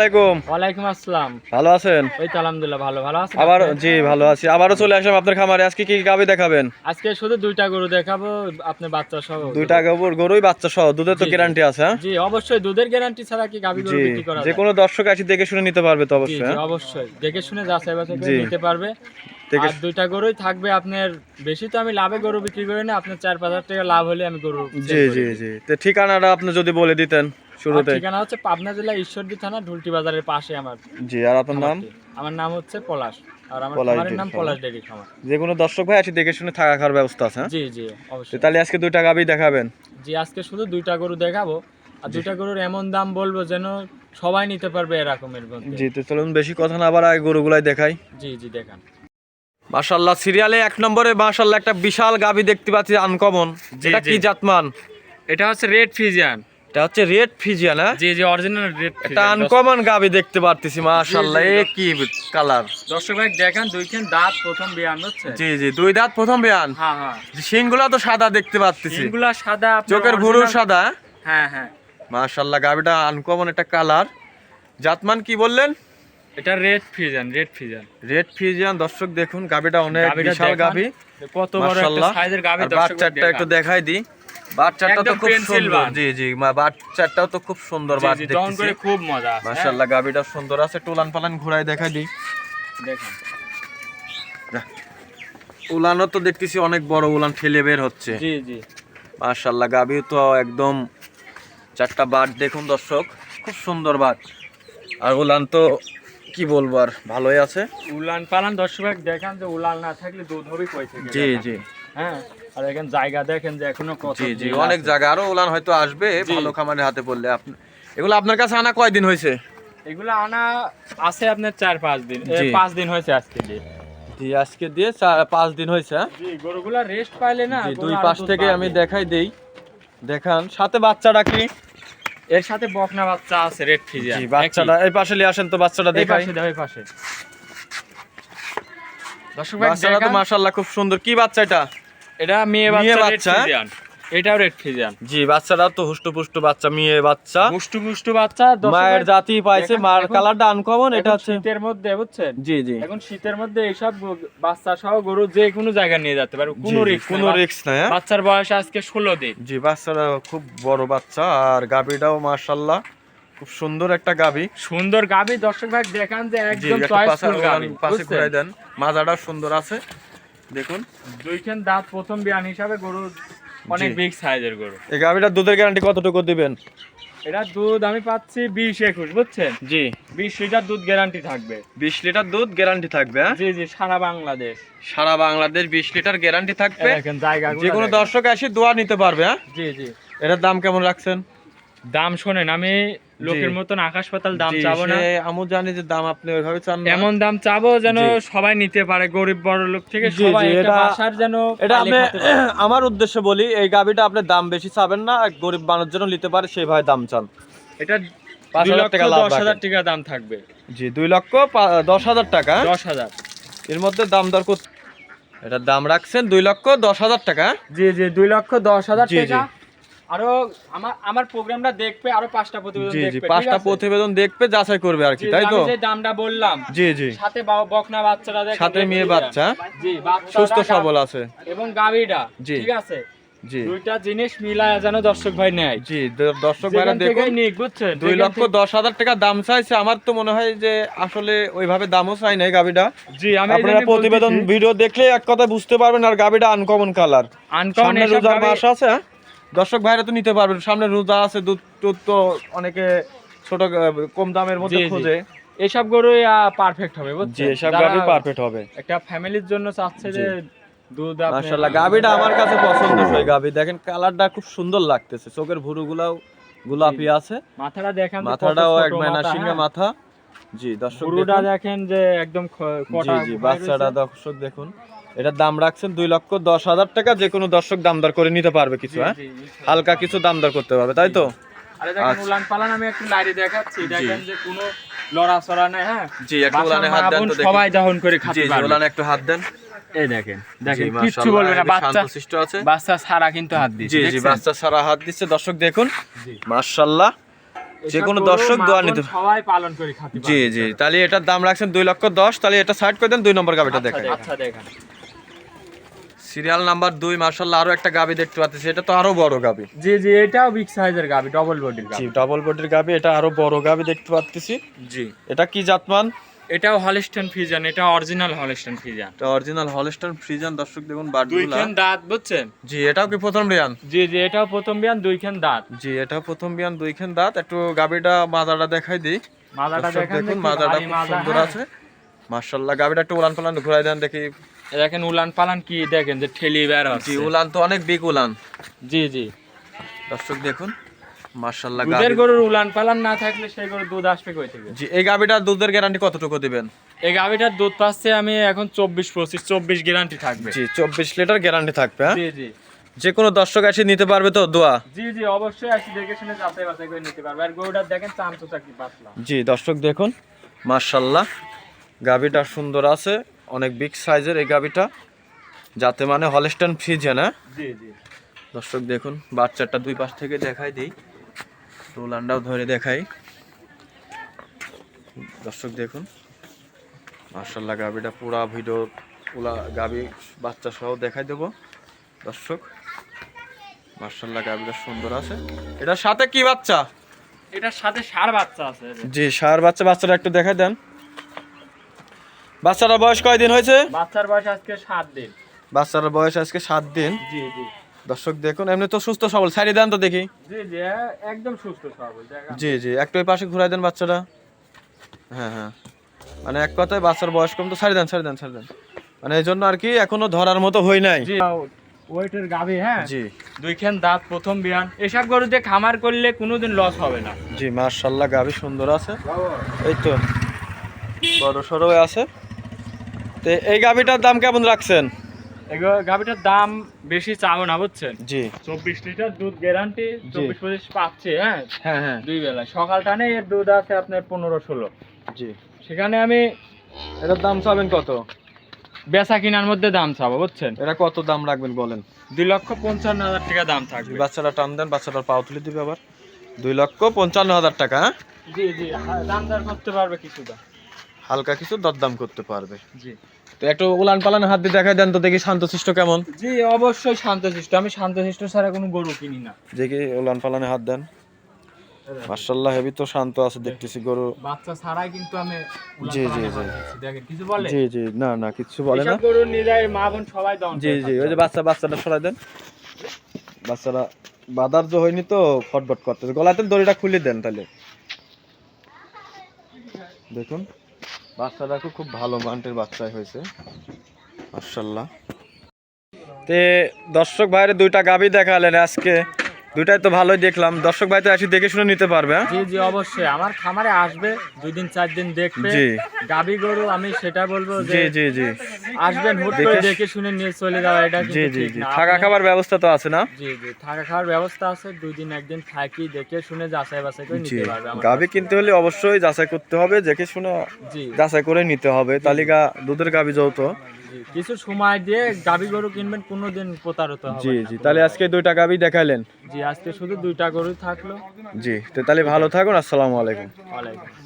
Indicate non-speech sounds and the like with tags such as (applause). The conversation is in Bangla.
সালাম আলাইকুম। ওয়ালাইকুম আসসালাম। ভালো আছেন? ওই তো আলহামদুলিল্লাহ ভালো। ভালো আছেন আবার জি ভালো আছি। আবারও চলে আসলাম আপনার খামারে। আজকে কি গাবি দেখাবেন? আজকে শুধু দুইটা গরু দেখাবো আপনি বাচ্চা সহ দুইটা গরুর গরুই বাচ্চা সহ দুধের তো। গ্যারান্টি আছে? জি অবশ্যই দুধের গ্যারান্টি ছাড়া কি গাভী গরু বিক্রি করা যে কোনো দর্শক আসি দেখে শুনে নিতে পারবে তো অবশ্যই হ্যাঁ? অবশ্যই। দেখে শুনে যাচাই বাছাই করে নিতে পারবে। আর দুইটা গরুই থাকবে আপনার বেশি তো আমি লাভে গরু বিক্রি করি না আপনার চার পাঁচ হাজার টাকা লাভ হলে আমি গরু জি জি জি। তো ঠিকানাটা আপনি যদি বলে দিতেন। শুরুতে। ঠিকানা হচ্ছে পাবনা জেলা ঈশ্বরদী থানা ঢুলটি বাজারের পাশে আমার। জি আর আপনার নাম? আমার নাম হচ্ছে পলাশ। আর আমার পলাশ খামারের নাম খামার। পলাশ ডেরি খামার। যে কোনো দর্শক ভাই দেখে শুনে থাকা খাওয়ার ব্যবস্থা আছে হ্যাঁ? জি জি অবশ্যই। তাহলে আজকে দুইটা গাবি দেখাবেন। জি আজকে শুধু দুইটা গরু দেখাবো। আর দুইটা গরুর এমন দাম বলব যেন সবাই নিতে পারবে এরকমের মধ্যে। জি তো চলুন বেশি কথা না আবার আগে গরুগুলাই দেখাই। জি জি দেখান। মাশাল্লাহ সিরিয়ালে এক নম্বরে মাশাল্লাহ একটা বিশাল গাবি দেখতে পাচ্ছি আনকমন। এটা কি জাতমান? এটা হচ্ছে রেড ফিজিয়ান। এটা হচ্ছে রেড ফিজিয়ান হ্যাঁ? জি জি অরিজিনাল রেড এটা আনকমন গাবি দেখতে পারতেছি মাশাল্লাহ জি, এ কি কালার দর্শক ভাই দেখেন দুইখান দাঁত প্রথম বিয়ান হচ্ছে? জি জি দুই দাঁত প্রথম বেয়ান? হ্যাঁ হ্যাঁ। শিংগুলা তো সাদা দেখতে এগুলা সাদা চোখের ভুরু সাদা হ্যাঁ? হ্যাঁ মাশাল্লাহ গাবিটা আনকমন একটা কালার জাতমান কি বললেন? এটা red Friesian red Friesian red Friesian দর্শক দেখুন গাবিটা অনেক বিশাল। গাবি। কত বড় একটা সাইজের গাভী আর দর্শক বাচ্চাটা একটু। দেখাই দিই। বাচ্চাটা তো খুব সুন্দর। জি জি মা- বাচ্চাটাও তো খুব সুন্দর বাট দেখতেছি। করে খুব মজা আছে মাশাআল্লাহ গাবিটা সুন্দর আছে। টুলান পালান দিই। হ্যাঁ, দেখেন উলানও তো দেখতেছি অনেক বড় উলান ঠেলে বের হচ্ছে। জি জি। মাশাআল্লাহ গাবি তো একদম চারটা বাট দেখুন দর্শক খুব সুন্দর বাট। আর উলান তো কি বলব আর ভালোই আছে। উলান পালান দর্শক দেখেন যে উলান না থাকলে দুধ হবে কই থেকে জি জি। হ্যাঁ। আর এখানে জায়গা দেখেন যে এখনও কত জি জি অনেক জায়গা। আরও উলান হয়তো আসবে ভালো খামারের হাতে পড়লে আপনি এগুলো আপনার কাছে আনা কয়দিন হয়েছে? এগুলো আনা আছে আপনার চার পাঁচ দিন। পাঁচ দিন হয়েছে আজকে জি আজকে দিয়ে পাঁচ দিন হয়েছে হ্যাঁ? জি গরুগুলা রেস্ট পাইলে না দুই পাশ থেকে আমি দেখাই দেই। দেখান সাথে বাচ্চাটা কি? এর সাথে বকনা বাচ্চা আছে রেড ফিজিয়া জি বাচ্চাটা এই পাশে নিয়ে আসেন তো বাচ্চাটা এই দেখাই। পাশে এই পাশে। দর্শক ভাই বাচ্চাটা তো মাশাআল্লাহ খুব সুন্দর। কি বাচ্চা এটা? এটা মেয়ে বাচ্চা এটাও রেড ফিজিয়ান জি বাচ্চাটা তো হুষ্টপুষ্ট বাচ্চা মেয়ে বাচ্চা। মুষ্টু বাচ্চা মায়ের জাতি পাইছে মার কালারটা আনকমন এটা হচ্ছে শীতের মধ্যে বুঝছেন? জি জি। এখন শীতের মধ্যে এইসব বাচ্চা সহ গরু যে কোনো জায়গায় নিয়ে যেতে পারবে। কোনো রিস্ক কোনো রিস্ক নাই হ্যাঁ? বাচ্চার বয়স আজকে ষোলো দিন। জি বাচ্চাটা খুব বড় বাচ্চা আর গাবিটাও মাশাআল্লাহ খুব সুন্দর একটা গাবি সুন্দর গাবি দর্শক ভাই দেখান যে একদম গাবি পাশে ঘুরাই দেন মাজাটাও সুন্দর আছে। দেখুন। দুইখান দাঁত প্রথম বিয়ান হিসাবে গরু অনেক। বিগ সাইজের গরু। এই গাবিটার দুধের গ্যারান্টি কতটুকু দিবেন? এটা দুধ আমি পাচ্ছি বিশ একুশ বুঝছেন? জি। বিশ লিটার দুধ গ্যারান্টি থাকবে। বিশ লিটার দুধ গ্যারান্টি থাকবে হ্যাঁ? জি জি সারা বাংলাদেশ। সারা বাংলাদেশ বিশ লিটার গ্যারান্টি থাকবে। যে কোনো দর্শক এসে দোয়া নিতে পারবে হ্যাঁ? জি জি। এটার দাম কেমন রাখছেন? দাম শোনেন আমি লোকের মতন আকাশ পাতাল দাম চাবো না। আমু জানি যে দাম আপনি ওইভাবে চান না। এমন দাম চাবো যেন সবাই নিতে পারে গরিব বড় লোক থেকে সবাই এটা বাসার যেন এটা পারে। (clears throat) আমার উদ্দেশ্যে বলি এই গাবিটা আপনি দাম বেশি চাবেন না গরিব মানুষ যেন নিতে পারে সেইভাবে দাম চান। এটা পাঁচ হাজার টাকা দশ হাজার টাকা দাম থাকবে। জি দুই লক্ষ দশ হাজার টাকা। দশ হাজার। এর মধ্যে দাম দর কত এটার দাম রাখছেন দুই লক্ষ দশ হাজার টাকা। জি জি দুই লক্ষ দশ হাজার। টাকা। আরও আমার আমার প্রোগ্রামটা দেখবে আরও পাঁচটা প্রতিবেদন জি জি দেখবে পাঁচটা প্রতিবেদন দেখবে যাচাই করবে আর কি তাই তো? যে দামটা বললাম জি জি। সাথে বকনা বাচ্চাটা দেখেন, সাথে মেয়ে বাচ্চা জি সুস্থ সবল আছে। এবং গাবিটা ঠিক আছে? জি। দুইটা জিনিস মিলায় যেন দর্শক ভাই নেয়। জি দর্শক ভাইরা দেখুন বুঝছেন? দুই লক্ষ দশ হাজার টাকা দাম চাইছে আমার তো মনে হয় যে আসলে ওইভাবে দামও চাই নাই গাবিটা জি আমি আপনারা প্রতিবেদন ভিডিও দেখলে এক কথা বুঝতে পারবেন আর গাবিটা আনকমন কালার আনকমন রোজার মাস আছে হ্যাঁ? দর্শক ভাইরা তো নিতে পারবেন। সামনে রোজা আছে দুধ টুধ তো অনেকে ছোট কম দামের মধ্যে। খোঁজে। এসব গরুই পারফেক্ট হবে জি বুঝছেন এসব গাবি পারফেক্ট হবে। একটা ফ্যামিলির জন্য চাচ্ছে যে দুধ মাশাআল্লাহ গাবিটা আমার কাছে পছন্দসই গাবি দেখেন কালারটা খুব সুন্দর লাগতেছে। চোখের ভুরুগুলাও গোলাপি আছে। মাথাটা দেখেন মাথাটাও এক মাইনা মাথা, হ্যাঁ? মাথা। জি দর্শক দেখুন। যে একদম জি কটা জি বাচ্চাটা দর্শক দেখুন। এটার দাম রাখছেন দুই লক্ষ দশ হাজার টাকা যে কোনো দর্শক দাম দর করে নিতে পারবে কিছু হ্যাঁ। হালকা কিছু দাম দর করতে পারবে তাই তো? আচ্ছা। উলান পালান আমি একটু লাইরে দেখাচ্ছি। দেখেন যে কোনো লড়াচড়া নেই হ্যাঁ? জি একটা উলানে হাত দেন তো সবাই দহন করে জি খাতে জি উলানে একটু হাত দেন। এই দেখেন দেখেন কিচ্ছু বলবে না বাচ্চা শান্তশিষ্ট আছে। বাচ্চা সারা কিন্তু হাত দিচ্ছে জি জি বাচ্চা সারা হাত দিচ্ছে দর্শক দেখুন। মাশাআল্লাহ। যে কোনো দর্শক দোয়া নিতে সবাই পালন করে খাতে জি জি তাহলে এটার দাম রাখছেন দুই লক্ষ দশ তাহলে এটা সাইড করে দেন দুই নম্বর গাবিটা আচ্ছা দেখেন, আচ্ছা দেখেন। সিরিয়াল নাম্বার দুই মার্শাল্লাহ আরও একটা গাবি দেখতে পাচ্ছি। এটা তো আরও বড় গাবি। জি জি এটাও বিগ সাইজের গাবি ডবল বডির জি গাবি। ডাবল বডির গাবি এটা আরও বড় গাবি দেখতে পাচ্ছি। জি। এটা কি জাতমান? এটাও হলিস্টন ফিজান এটা অরিজিনাল হলিস্টন ফিজান এটা অরিজিনাল হলস্টাইন ফ্রিজান দর্শক দেখুন দুই বাটগুলা। খান দাঁত বুঝছেন? জি এটাও কি প্রথম রিয়ান? জি জি এটাও প্রথম বিয়ান দুই খান দাঁত। জি এটা প্রথম বিয়ান দুইখান দাঁত। একটু গাবিটা মাজাটা দেখাই দিই। দর্শক দেখেন ভারী খুব সুন্দর। আছে। মার্শাল্লাহ গাবিটা একটু উলান পালান ঘুরাই দেন দেখি। দেখেন উলান পালান কি দেখেন যে ঠেলি বের হচ্ছে। উলান তো অনেক বিগ উলান। জি জি। দর্শক দেখুন মার্শাল্লাহ দুধের গরুর উলান পালান না থাকলে সেই গরুর দুধ আসবে কই থেকে? জি এই গাবিটার দুধের গ্যারান্টি কতটুকু দিবেন? এই গাভিটার দুধ পাচ্ছে আমি এখন চব্বিশ পঁচিশ চব্বিশ গ্যারান্টি থাকবে। জি চব্বিশ লিটার গ্যারান্টি থাকবে হ্যাঁ? জি জি। যে কোনো দর্শক এসে নিতে পারবে তো দোয়া? জি জি অবশ্যই আসি দেখে শুনে যাচাই বাছাই করে নিতে পারবে। আর গরুটার দেখেন চামচো চাকরি পাতলা। জি দর্শক দেখুন মার্শাল্লাহ গাবিটা সুন্দর আছে। অনেক বিগ সাইজের এই গাবিটা যাতে মানে হলস্টাইন ফ্রিজেন হ্যাঁ? জি জি। দর্শক দেখুন বাচ্চাটা দুই পাশ থেকে দেখাই দিই রোলান্ডাও ধরে দেখাই। দর্শক দেখুন মার্শাল্লাহ গাবিটা পুরা ভিডিও পুরা গাবি বাচ্চা সহ দেখাই দেবো। দর্শক মার্শাল্লাহ গাবিটা সুন্দর আছে। এটার সাথে কি বাচ্চা? এটার সাথে সার বাচ্চা আছে। জি সার বাচ্চা বাচ্চাটা একটু দেখাই দেন। বাচ্চাটার বয়স কয়দিন হয়েছে? বাচ্চার বয়স আজকে সাত দিন। বাচ্চার বয়স আজকে সাত দিন। জি জি। দর্শক দেখুন এমনি তো সুস্থ সবল। সাইডে দেন তো দেখি। জি জি একদম সুস্থ সবল জি জি একটু ওই পাশে ঘুরাই দেন বাচ্চাটা। হ্যাঁ হ্যাঁ। মানে এক কথায় বাচ্চার বয়স কম তো ছাড়ি দেন ছাড়ি দেন ছাড়ি দেন। মানে এই জন্য আর কি এখনও ধরার মতো হই নাই। ওয়েটের গাভি হ্যাঁ? জি। দুইখান দাঁত প্রথম বিয়ান। এসব গরু দিয়ে খামার করলে কোনোদিন লস হবে না। জি মার্শাল্লাহ গাবি সুন্দর আছে। এই তো বড় সড়ো আছে। তো এই গাবিটার দাম কেমন রাখছেন? গাভিটার দাম বেশি চাবো না বুঝছেন? জি। চব্বিশ লিটার দুধ গ্যারান্টি চব্বিশ পঁচিশ পাচ্ছে হ্যাঁ? হ্যাঁ হ্যাঁ। দুই বেলা সকাল টানে এর দুধ আছে আপনার পনেরো ষোলো। জি। সেখানে আমি এটার দাম চাবেন কত? বেচা কিনার মধ্যে দাম চাবো বুঝছেন? এটা কত দাম রাখবেন বলেন? দুই লক্ষ পঞ্চান্ন হাজার টাকা দাম থাকবে। বাচ্চাটা টান দেন বাচ্চাটার পাও তুলে দিবে আবার। দুই লক্ষ পঞ্চান্ন হাজার টাকা হ্যাঁ? জি জি হ্যাঁ, দাম দর করতে পারবে কিছুটা। হালকা কিছু দরদাম করতে পারবে। জি। তো একটু উলান পালান হাত দিয়ে দেখাই দেন তো দেখি শান্তশিষ্ট কেমন। জি অবশ্যই শান্তশিষ্ট। আমি শান্তশিষ্ট ছাড়া কোনো গরু কিনি না। দেখি উলান পালানে হাত দেন। মার্শাল্লাহ হেবি তো শান্ত আছে দেখতেছি গরু। বাচ্চা ছাড়াই কিন্তু আমি জি, জি, জি। দেখেন কিছু বলে? জি জি না না কিছু বলে না। গরু নিজের মা বোন সবাই দন জি জি ওই যে বাচ্চা। বাচ্চাটা সরাই দেন। বাচ্চারা বাদার যে হয়নি তো ফটফট করতেছে। গলাতে দড়িটা খুলে দেন তাহলে। দেখুন। বাচ্চাটা খুব ভালো মান্টের বাচ্চাই হয়েছে। মার্শাল্লাহ তে দর্শক ভাইরে দুইটা গাবি দেখালেন আজকে। দুইটাই তো ভালোই দেখলাম। দর্শক ভাই তো এসে দেখে শুনে নিতে পারবে হ্যাঁ? জি জি অবশ্যই। আমার খামারে আসবে দুই দিন চার দিন দেখবে। জি। গাবি গরু আমি সেটা বলব যে জি জি জি। আসবেন হুট করে দেখে- শুনে নিয়ে চলে যাওয়া এটা জি জি জি। থাকা খাবার ব্যবস্থা তো আছে না? জি জি থাকা খাওয়ার ব্যবস্থা আছে। দুই দিন একদিন থাকি দেখে শুনে যাচাই বাছাই করে নিতে পারবে গাবি কিনতে হলে অবশ্যই যাচাই করতে হবে দেখে শুনে জি। যাচাই করে নিতে হবে। তালিকা দুধের গাবি যৌথ। কিছু সময় দিয়ে গাবি গরু কিনবেন কোনোদিন প্রতারিত হবে জি জি তাহলে আজকে দুইটা গাবি দেখালেন জি আজকে শুধু দুইটা গরু থাকল। জি তো তাহলে ভালো থাকুন আসসালামু আলাইকুম। ওয়ালাইকুম